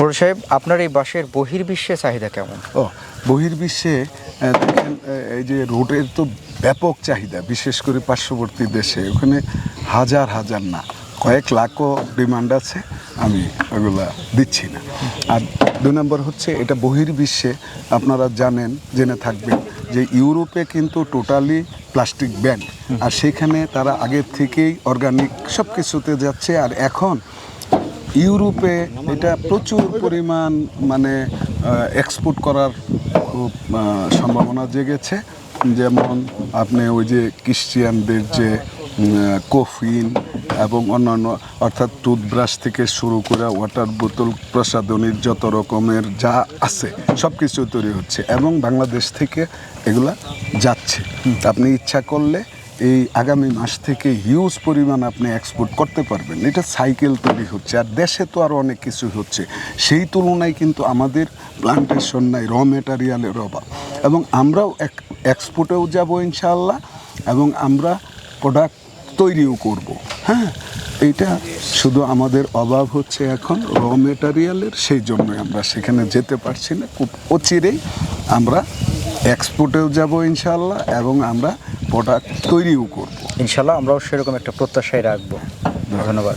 বড় সাহেব, আপনার এই বাঁশের বহির্বিশ্বে চাহিদা কেমন? ও, বহির্বিশ্বে দেখেন এই যে রোডের তো ব্যাপক চাহিদা, বিশেষ করে পার্শ্ববর্তী দেশে। ওখানে হাজার হাজার না, কয়েক লাখও ডিমান্ড আছে, আমি ওগুলা দিচ্ছি না। আর দুই নম্বর হচ্ছে, এটা বহির্বিশ্বে আপনারা জানেন, জেনে থাকবেন, যে ইউরোপে কিন্তু টোটালি প্লাস্টিক ব্যান আর সেখানে তারা আগের থেকেই অর্গানিক সব কিছুতে যাচ্ছে, আর এখন ইউরোপে এটা প্রচুর পরিমাণ মানে এক্সপোর্ট করার খুব সম্ভাবনা জেগেছে। যেমন আপনি ওই যে ক্রিশ্চিয়ানদের যে কফিন এবং অন্যান্য, অর্থাৎ টুথব্রাশ থেকে শুরু করে ওয়াটার বোতল, প্রসাধনীর যত রকমের যা আছে সব কিছু তৈরি হচ্ছে এবং বাংলাদেশ থেকে এগুলা যাচ্ছে। আপনি ইচ্ছা করলে এই আগামী মাস থেকে হিউজ পরিমাণ আপনি এক্সপোর্ট করতে পারবেন। এটা সাইকেল তৈরি হচ্ছে আর দেশে তো আরও অনেক কিছু হচ্ছে। সেই তুলনায় কিন্তু আমাদের প্লান্টেশন নাই র মেটারিয়ালের অভাব। এবং আমরাও এক্সপোর্টেও যাব ইনশাল্লাহ এবং আমরা প্রোডাক্ট তৈরিও করব। হ্যাঁ এইটা শুধু আমাদের অভাব হচ্ছে এখন র মেটারিয়ালের সেই জন্যই আমরা সেখানে যেতে পারছি না। খুব অচিরেই আমরা এক্সপোর্টেও যাব ইনশাল্লাহ এবং আমরা প্রোডাক্ট তৈরিও করব। ইনশাল্লাহ আমরাও সেরকম একটা প্রত্যাশায় রাখব। ধন্যবাদ।